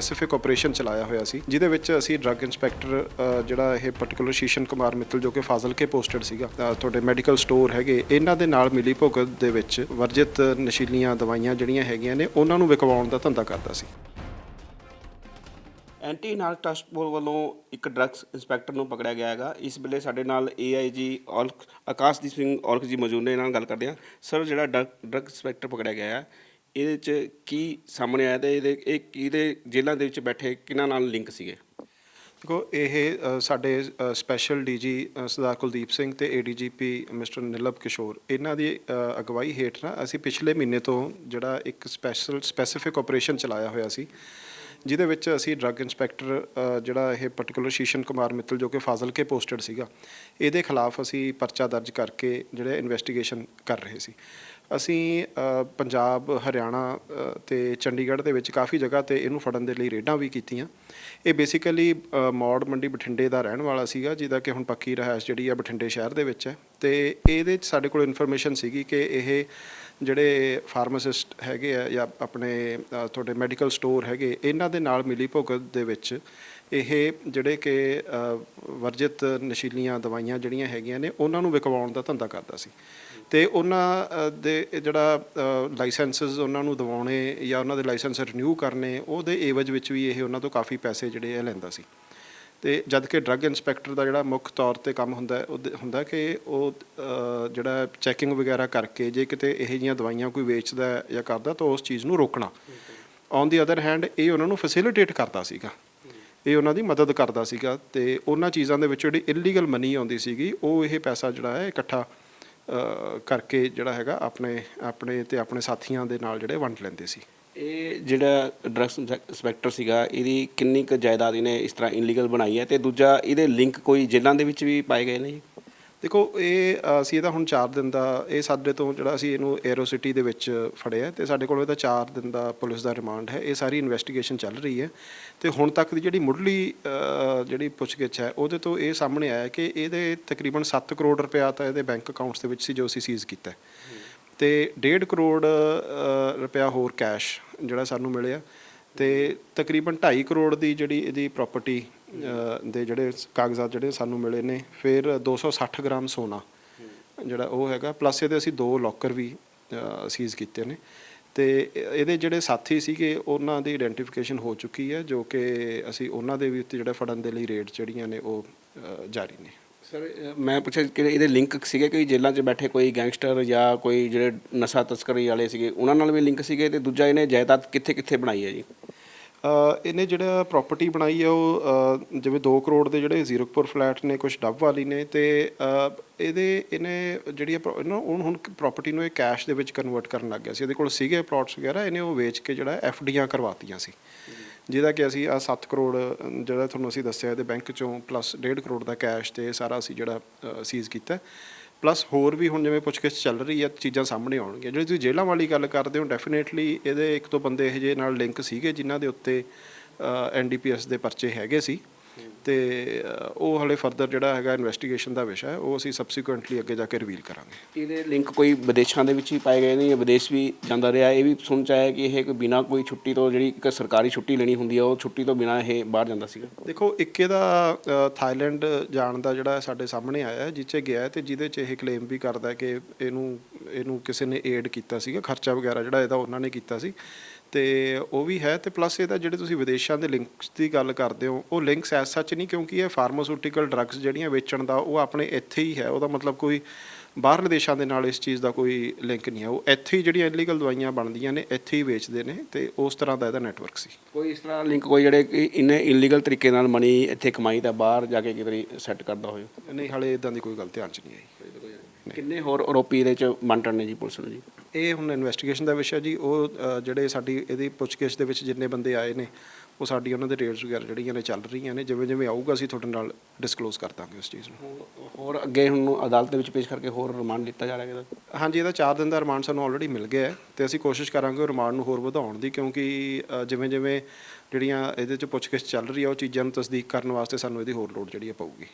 Specific operation ਚਲਾਇਆ ਹੋਇਆ ਸੀ, ਜਿਹਦੇ ਵਿੱਚ ਅਸੀਂ ਡਰੱਗ ਇਨਸਪੈਕਟਰ ਜਿਹੜਾ ਇਹ ਪਾਰਟਿਕੂਲਰ ਸ਼ੀਸ਼ਨ ਕੁਮਾਰ ਮਿੱਤਲ ਜੋ ਕਿ ਫਾਜ਼ਿਲਕੇ ਪੋਸਟਡ ਸੀਗਾ ਤੁਹਾਡੇ ਮੈਡੀਕਲ ਸਟੋਰ ਹੈਗੇ, ਇਹਨਾਂ ਦੇ ਨਾਲ ਮਿਲੀ ਭੁਗਤ ਦੇ ਵਿੱਚ ਵਰਜਿਤ ਨਸ਼ੀਲੀਆਂ ਦਵਾਈਆਂ ਜਿਹੜੀਆਂ ਹੈਗੀਆਂ ਨੇ, ਉਹਨਾਂ ਨੂੰ ਵਿਕਵਾਉਣ ਦਾ ਧੰਦਾ ਕਰਦਾ ਸੀ। ਐਂਟੀ ਨਾਰਕ ਟਾਸਕ ਫੋਰਸ ਵੱਲੋਂ ਇੱਕ ਡਰੱਗਸ ਇੰਸਪੈਕਟਰ ਨੂੰ ਪਕੜਿਆ ਗਿਆ ਹੈਗਾ। ਇਸ ਵੇਲੇ ਸਾਡੇ ਨਾਲ ਏਆਈਜੀ ਔਲਖ, ਆਕਾਸ਼ਦੀਪ ਸਿੰਘ ਔਲਖ ਜੀ ਮੌਜੂਦ ਨੇ, ਇਹਨਾਂ ਨਾਲ ਗੱਲ ਕਰਦੇ ਹਾਂ। ਸਰ ਜਿਹੜਾ ਡਰੱਗ ਇੰਸਪੈਕਟਰ ਪਕੜਿਆ ਗਿਆ ਹੈ ਇਹਦੇ ਚ ਕੀ ਸਾਹਮਣੇ ਆਇਆ ਤੇ ਇਹਦੇ ਇਹ ਕਿਹਦੇ ਜੇਲ੍ਹਾਂ ਦੇ ਵਿੱਚ ਬੈਠੇ ਕਿਹਨਾਂ ਨਾਲ ਲਿੰਕ ਸੀਗੇ? ਦੇਖੋ ਇਹ ਅ, ਸਾਡੇ ਸਪੈਸ਼ਲ ਡੀਜੀ ਸਰਦਾਰ ਕੁਲਦੀਪ ਸਿੰਘ ਤੇ ਏਡੀਜੀਪੀ ਮਿਸਟਰ ਨਿਲਬ ਕਿਸ਼ੋਰ ਇਹਨਾਂ ਦੀ ਅ, ਅਗਵਾਈ ਹੇਠ ਨਾ ਅਸੀਂ ਪਿਛਲੇ ਮਹੀਨੇ ਤੋਂ ਜਿਹੜਾ ਇੱਕ ਸਪੈਸ਼ਲ ਸਪੈਸੀਫਿਕ ਆਪਰੇਸ਼ਨ ਚਲਾਇਆ ਹੋਇਆ ਸੀ ਜਿਹਦੇ ਵਿੱਚ ਅਸੀਂ ਡਰੱਗ ਇਨਸਪੈਕਟਰ ਜਿਹੜਾ ਇਹ ਪਾਰਟਿਕੂਲਰ ਸ਼ੀਸ਼ਨ ਕੁਮਾਰ ਮਿੱਤਲ ਜੋ ਕਿ ਫਾਜ਼ਿਲਕੇ ਪੋਸਟਡ ਸੀਗਾ ਇਹਦੇ ਖਿਲਾਫ ਅਸੀਂ ਪਰਚਾ ਦਰਜ ਕਰਕੇ ਜਿਹੜੇ ਇਨਵੈਸਟੀਗੇਸ਼ਨ ਕਰ ਰਹੇ ਸੀ। ਅਸੀਂ ਪੰਜਾਬ ਹਰਿਆਣਾ ਅ, ਤੇ ਚੰਡੀਗੜ੍ਹ ਦੇ ਵਿੱਚ ਕਾਫੀ ਜਗ੍ਹਾ ਤੇ ਇਹਨੂੰ ਫੜਨ ਦੇ ਲਈ ਰੇਡਾਂ ਵੀ ਕੀਤੀਆਂ। ਇਹ ਬੇਸਿਕਲੀ ਮੌੜ ਮੰਡੀ ਬਠਿੰਡੇ ਦਾ ਰਹਿਣ ਵਾਲਾ ਸੀਗਾ ਜਿਹਦਾ ਕਿ ਹੁਣ ਪੱਕੀ ਰਹਾਇਸ਼ ਜਿਹੜੀ ਆ ਬਠਿੰਡੇ ਸ਼ਹਿਰ ਦੇ ਵਿੱਚ ਹੈ। ਤੇ ਇਹਦੇ 'ਚ ਸਾਡੇ ਕੋਲ ਇਨਫੋਰਮੇਸ਼ਨ ਸੀਗੀ ਕਿ ਇਹ ਜਿਹੜੇ ਫਾਰਮਾਸਿਸਟ ਹੈਗੇ ਆ ਜਾਂ ਆਪਣੇ ਤੁਹਾਡੇ ਮੈਡੀਕਲ ਸਟੋਰ ਹੈਗੇ, ਇਹਨਾਂ ਦੇ ਨਾਲ ਮਿਲੀ ਭੁਗਤ ਦੇ ਵਿੱਚ ਇਹ ਜਿਹੜੇ ਕਿ ਵਰਜਿਤ ਨਸ਼ੀਲੀਆਂ ਦਵਾਈਆਂ ਜਿਹੜੀਆਂ ਹੈਗੀਆਂ ਨੇ, ਉਹਨਾਂ ਨੂੰ ਵਿਕਵਾਉਣ ਦਾ ਧੰਦਾ ਕਰਦਾ ਸੀ। ਤੇ ਉਹਨਾਂ ਦੇ ਜਿਹੜਾ ਲਾਇਸੈਂਸਸ ਉਹਨਾਂ ਨੂੰ ਦਿਵਾਉਣੇ ਜਾਂ ਉਹਨਾਂ ਦੇ ਲਾਇਸੈਂਸ ਰਿਨਿਊ ਕਰਨੇ, ਉਹਦੇ ਏਵਜ ਵਿੱਚ ਵੀ ਇਹ ਉਹਨਾਂ ਤੋਂ ਕਾਫੀ ਪੈਸੇ ਜਿਹੜੇ ਇਹ ਲੈਂਦਾ ਸੀ। ਤੇ ਜਦ ਕਿ ਡਰੱਗ ਇਨਸਪੈਕਟਰ ਦਾ ਜਿਹੜਾ ਮੁੱਖ ਤੌਰ ਤੇ ਕੰਮ ਹੁੰਦਾ ਹੈ, ਹੁੰਦਾ ਕਿ ਉਹ ਜਿਹੜਾ ਚੈਕਿੰਗ ਵਗੈਰਾ ਕਰਕੇ ਜੇ ਕਿਤੇ ਇਹੋ ਜਿਹੀਆਂ ਦਵਾਈਆਂ ਕੋਈ ਵੇਚਦਾ ਜਾਂ ਕਰਦਾ ਤਾਂ ਉਸ ਚੀਜ਼ ਨੂੰ ਰੋਕਣਾ। ਔਨ ਦੀ ਅਦਰ ਹੈਂਡ ਇਹ ਉਹਨਾਂ ਨੂੰ ਫੈਸਿਲਿਟੇਟ ਕਰਦਾ ਸੀਗਾ। ਇਹ ਉਹਨਾਂ ਦੀ ਮਦਦ ਕਰਦਾ ਸੀਗਾ ਤੇ ਉਹਨਾਂ ਚੀਜ਼ਾਂ ਦੇ ਵਿੱਚ ਜਿਹੜੀ ਇਲੀਗਲ ਮਨੀ ਆਉਂਦੀ ਸੀਗੀ ਉਹ ਇਹ ਪੈਸਾ ਜਿਹੜਾ ਹੈ ਇਕੱਠਾ ਕਰਕੇ ਜਿਹੜਾ ਹੈਗਾ ਆਪਣੇ ਆਪਣੇ ਤੇ ਆਪਣੇ ਸਾਥੀਆਂ ਦੇ ਨਾਲ ਜਿਹੜੇ ਵੰਡ ਲੈਂਦੇ ਸੀ। ਇਹ ਜਿਹੜਾ ਡਰੱਗਸ ਇੰਸਪੈਕਟਰ ਸੀਗਾ, ਇਹਦੀ ਕਿੰਨੀ ਕੁ ਜਾਇਦਾਦ ਇਹਨੇ ਇਸ ਤਰ੍ਹਾਂ ਇਨਲੀਗਲ ਬਣਾਈ ਹੈ? ਤੇ ਦੂਜਾ, ਇਹਦੇ ਲਿੰਕ ਕੋਈ ਜੇਲ੍ਹਾਂ ਦੇ ਵਿੱਚ ਵੀ ਪਾਏ ਗਏ ਨੇ? ਜੀ ਦੇਖੋ, ਇਹ ਅਸੀਂ ਇਹਦਾ ਹੁਣ 4 ਦਿਨ ਦਾ, ਇਹ ਸਾਡੇ ਤੋਂ ਜਿਹੜਾ ਅਸੀਂ ਇਹਨੂੰ 에ਅਰੋ ਸਿਟੀ ਦੇ ਵਿੱਚ ਫੜਿਆ ਤੇ ਸਾਡੇ ਕੋਲ ਇਹਦਾ 4 ਦਿਨ ਦਾ ਪੁਲਿਸ ਦਾ ਰਿਮਾਂਡ ਹੈ। ਇਹ ਸਾਰੀ ਇਨਵੈਸਟੀਗੇਸ਼ਨ ਚੱਲ ਰਹੀ ਹੈ। ਤੇ ਹੁਣ ਤੱਕ ਦੀ ਜਿਹੜੀ ਮੁੱਢਲੀ ਜਿਹੜੀ ਪੁੱਛਗਿੱਛ ਹੈ, ਉਹਦੇ ਤੋਂ ਇਹ ਸਾਹਮਣੇ ਆਇਆ ਕਿ ਇਹਦੇ ਤਕਰੀਬਨ 7 ਕਰੋੜ ਰੁਪਇਆ ਤਾਂ ਇਹਦੇ ਬੈਂਕ ਅਕਾਊਂਟਸ ਦੇ ਵਿੱਚ ਸੀ ਜੋ ਅਸੀਂ ਸੀਜ਼ ਕੀਤਾ ਹੈ। ਤੇ 1.5 ਕਰੋੜ ਰੁਪਇਆ ਹੋਰ ਕੈਸ਼ ਜਿਹੜਾ ਸਾਨੂੰ ਮਿਲਿਆ ਤੇ ਤਕਰੀਬਨ 2.5 ਕਰੋੜ ਦੀ ਜਿਹੜੀ ਇਹਦੀ ਪ੍ਰਾਪਰਟੀ ਦੇ ਜਿਹੜੇ ਕਾਗਜ਼ਾਤ ਜਿਹੜੇ ਸਾਨੂੰ ਮਿਲੇ ਨੇ, ਫਿਰ 260 ਗ੍ਰਾਮ ਸੋਨਾ ਜਿਹੜਾ ਉਹ ਹੈਗਾ ਪਲੱਸ ਇਹਦੇ ਅਸੀਂ ਦੋ ਲੋਕਰ ਵੀ ਸੀਜ਼ ਕੀਤੇ ਨੇ ਤੇ ਇਹਦੇ ਜਿਹੜੇ ਸਾਥੀ ਸੀਗੇ, ਉਹਨਾਂ ਦੀ ਆਇਡੈਂਟੀਫਿਕੇਸ਼ਨ ਹੋ ਚੁੱਕੀ ਹੈ, ਜੋ ਕਿ ਅਸੀਂ ਉਹਨਾਂ ਦੇ ਵੀ ਉੱਤੇ ਜਿਹੜਾ ਫੜਨ ਦੇ ਲਈ ਰੇਡ ਜਿਹੜੀਆਂ ਨੇ ਉਹ ਜਾਰੀ ਨੇ। ਸਰ ਮੈਂ ਪੁੱਛਿਆ ਕਿ ਇਹਦੇ ਲਿੰਕ ਸੀਗੇ ਕਿ ਜੇਲ੍ਹਾਂ 'ਚ ਬੈਠੇ ਕੋਈ ਗੈਂਗਸਟਰ ਜਾਂ ਕੋਈ ਜਿਹੜੇ ਨਸ਼ਾ ਤਸਕਰੀ ਵਾਲੇ ਸੀਗੇ, ਉਹਨਾਂ ਨਾਲ ਵੀ ਲਿੰਕ ਸੀਗੇ ਤੇ ਦੂਜਾ ਇਹਨੇ ਜਾਇਦਾਦ ਕਿੱਥੇ ਕਿੱਥੇ ਬਣਾਈ ਹੈ ਜੀ? ਇਹਨੇ ਜਿਹੜਾ ਪ੍ਰਾਪਰਟੀ ਬਣਾਈ ਹੈ ਉਹ ਜਿਵੇਂ 2 ਕਰੋੜ ਦੇ ਜਿਹੜੇ ਜ਼ੀਰਕਪੁਰ ਫਲੈਟ ਨੇ ਕੁਝ ਡੱਬ ਵਾਲੀ ਨੇ ਤੇ ਇਹਦੇ, ਇਹਨੇ ਜਿਹੜੀ ਇਹ ਨਾ ਹੁਣ ਹੁਣ ਪ੍ਰਾਪਰਟੀ ਨੂੰ ਇਹ ਕੈਸ਼ ਦੇ ਵਿੱਚ ਕਨਵਰਟ ਕਰਨ ਲੱਗ ਗਿਆ ਸੀ। ਇਹਦੇ ਕੋਲ ਸੀਗੇ ਪਲਾਟਸ ਵਗੈਰਾ, ਇਹਨੇ ਉਹ ਵੇਚ ਕੇ ਜਿਹੜਾ ਐਫਡੀਆਂ ਕਰਵਾਤੀਆਂ ਸੀ। ਜਿਹਦਾ ਕਿ ਅਸੀਂ ਆ 7 ਕਰੋੜ, ਜਿਹੜਾ ਤੁਹਾਨੂੰ ਅਸੀਂ ਦੱਸਿਆ ਇਹਦੇ ਬੈਂਕ ਚੋਂ ਪਲੱਸ 1.5 ਕਰੋੜ ਦਾ ਕੈਸ਼ ਤੇ ਇਹ ਸਾਰਾ ਅਸੀਂ ਜਿਹੜਾ ਸੀਜ਼ ਕੀਤਾ। ਪਲੱਸ ਹੋਰ ਵੀ ਹੁਣ ਜਿਵੇਂ ਪੁੱਛਗਿੱਛ ਚੱਲ ਰਹੀ ਹੈ, ਚੀਜ਼ਾਂ ਸਾਹਮਣੇ ਆਉਣਗੀਆਂ। ਜਿਹੜੀ ਤੁਸੀਂ ਜੇਲ੍ਹਾਂ ਵਾਲੀ ਗੱਲ ਕਰਦੇ ਹੋ ਡੈਫੀਨੇਟਲੀ ਇਹਦੇ ਇੱਕ ਤੋਂ ਬੰਦੇ ਇਹੋ ਜਿਹੇ ਨਾਲ ਲਿੰਕ ਸੀਗੇ, ਜਿਨ੍ਹਾਂ ਦੇ ਉੱਤੇ ਐਨਡੀਪੀਐਸ ਦੇ ਪਰਚੇ ਹੈਗੇ ਸੀ। ਤੇ ਉਹ ਹਲੇ ਫਰਦਰ ਜਿਹੜਾ ਹੈਗਾ ਇਨਵੈਸਟੀਗੇਸ਼ਨ ਦਾ ਵਿਸ਼ਾ ਹੈ ਉਹ ਅਸੀਂ ਸਬਸੀਕੁਐਂਟਲੀ ਅੱਗੇ ਜਾ ਕੇ ਰਿਵੀਲ ਕਰਾਂਗੇ। ਇਹਦੇ ਲਿੰਕ ਕੋਈ ਵਿਦੇਸ਼ਾਂ ਦੇ ਵਿੱਚ ਵੀ ਪਾਏ ਗਏ ਨੇ ਜਾਂ ਵਿਦੇਸ਼ ਵੀ ਜਾਂਦਾ ਰਿਹਾ? ਇਹ ਵੀ ਸੁਣ ਚ ਆਇਆ ਕਿ ਇਹ ਕੋਈ ਬਿਨਾਂ ਕੋਈ ਛੁੱਟੀ ਤੋਂ ਜਿਹੜੀ ਇੱਕ ਸਰਕਾਰੀ ਛੁੱਟੀ ਲੈਣੀ ਹੁੰਦੀ ਹੈ ਉਹ ਛੁੱਟੀ ਤੋਂ ਬਿਨਾਂ ਇਹ ਬਾਹਰ ਜਾਂਦਾ ਸੀਗਾ? ਦੇਖੋ ਇੱਕ ਇਹਦਾ ਥਾਈਲੈਂਡ ਜਾਣ ਦਾ ਜਿਹੜਾ ਸਾਡੇ ਸਾਹਮਣੇ ਆਇਆ ਹੈ, 'ਚ ਗਿਆ ਹੈ ਤੇ ਜਿਹਦੇ 'ਚ ਇਹ ਕਲੇਮ ਵੀ ਕਰਦਾ ਹੈ ਕਿ ਇਹਨੂੰ ਇਹਨੂੰ ਕਿਸੇ ਨੇ ਏਡ ਕੀਤਾ ਸੀਗਾ ਖਰਚਾ ਵਗੈਰਾ ਜਿਹੜਾ ਇਹਦਾ ਉਹਨਾਂ ਨੇ ਕੀਤਾ ਸੀ। ਤੇ ਉਹ ਵੀ ਹੈ ਤੇ ਪਲੱਸ ਇਹਦਾ ਜਿਹੜੇ ਤੁਸੀਂ ਵਿਦੇਸ਼ਾਂ ਦੇ ਲਿੰਕਸ ਦੀ ਗੱਲ ਕਰਦੇ ਹੋ ਉਹ ਲਿੰਕਸ ਐਸ ਸੱਚ ਨਹੀਂ ਕਿਉਂਕਿ ਇਹ ਫਾਰਮਾਸਿਊਟੀਕਲ ਡਰੱਗਸ ਜਿਹੜੀਆਂ ਵੇਚਣ ਦਾ ਉਹ ਆਪਣੇ ਇੱਥੇ ਹੀ ਹੈ ਉਹਦਾ ਮਤਲਬ ਕੋਈ ਬਾਹਰਲੇ ਦੇਸ਼ਾਂ ਦੇ ਨਾਲ ਇਸ ਚੀਜ਼ ਦਾ ਕੋਈ ਲਿੰਕ ਨਹੀਂ ਹੈ। ਉਹ ਇੱਥੇ ਹੀ ਜਿਹੜੀਆਂ ਇਲੀਗਲ ਦਵਾਈਆਂ ਬਣਦੀਆਂ ਨੇ ਇੱਥੇ ਹੀ ਵੇਚਦੇ ਨੇ ਤੇ ਉਸ ਤਰ੍ਹਾਂ ਦਾ ਇਹਦਾ ਨੈਟਵਰਕ ਸੀ। ਕੋਈ ਇਸ ਤਰ੍ਹਾਂ ਲਿੰਕ ਕੋਈ ਜਿਹੜੇ ਕਿ ਇੰਨੇ ਇਲੀਗਲ ਤਰੀਕੇ ਨਾਲ ਮਨੀ ਇੱਥੇ ਕਮਾਈ ਤਾਂ ਬਾਹਰ ਜਾ ਕੇ ਕਿਤੇ ਸੈੱਟ ਕਰਦਾ ਹੋਵੇ? ਨਹੀਂ ਹਾਲੇ ਇਦਾਂ ਦੀ ਕੋਈ ਗੱਲ ਧਿਆਨ 'ਚ ਨਹੀਂ ਆਈ। ਕਿੰਨੇ ਹੋਰ ਆਰੋਪੀ ਇਹਦੇ ਚ ਮੰਟਣ ਨੇ ਜੀ ਪੁਲਿਸ ਨੂੰ ਜੀ? ਇਹ ਹੁਣ ਇਨਵੈਸਟੀਗੇਸ਼ਨ ਦਾ ਵਿਸ਼ਾ ਜੀ ਉਹ ਜਿਹੜੇ ਸਾਡੀ ਇਹਦੀ ਪੁੱਛਗਿੱਛ ਦੇ ਵਿੱਚ ਜਿੰਨੇ ਬੰਦੇ ਆਏ ਨੇ ਉਹ ਸਾਡੀ ਉਹਨਾਂ ਦੇ ਰੇਟਸ ਵਗੈਰਾ ਜਿਹੜੀਆਂ ਨੇ ਚੱਲ ਰਹੀਆਂ ਨੇ ਜਿਵੇਂ ਜਿਵੇਂ ਆਊਗਾ ਅਸੀਂ ਤੁਹਾਡੇ ਨਾਲ ਡਿਸਕਲੋਜ਼ ਕਰ ਦਾਂਗੇ ਉਸ ਚੀਜ਼ ਨੂੰ। ਹੋਰ ਅੱਗੇ ਹੁਣ ਅਦਾਲਤ ਦੇ ਵਿੱਚ ਪੇਸ਼ ਕਰਕੇ ਹੋਰ ਰਿਮਾਂਡ ਲਿੱਤਾ ਜਾ ਰਿਹਾ ਇਹਦਾ? ਹਾਂਜੀ ਇਹਦਾ 4 ਦਿਨ ਦਾ ਰਿਮਾਂਡ ਸਾਨੂੰ ਆਲਰੇਡੀ ਮਿਲ ਗਿਆ ਹੈ ਤੇ ਅਸੀਂ ਕੋਸ਼ਿਸ਼ ਕਰਾਂਗੇ ਉਹ ਰਿਮਾਂਡ ਨੂੰ ਹੋਰ ਵਧਾਉਣ ਦੀ ਕਿਉਂਕਿ ਜਿਵੇਂ ਜਿਵੇਂ ਜਿਹੜੀਆਂ ਇਹਦੇ 'ਚ ਪੁੱਛਗਿੱਛ ਚੱਲ ਰਹੀ ਆ ਉਹ ਚੀਜ਼ਾਂ ਨੂੰ ਤਸਦੀਕ ਕਰਨ ਵਾਸਤੇ ਸਾਨੂੰ ਇਹਦੀ ਹੋਰ ਲੋੜ ਜਿਹੜੀ ਆ ਪਊਗੀ।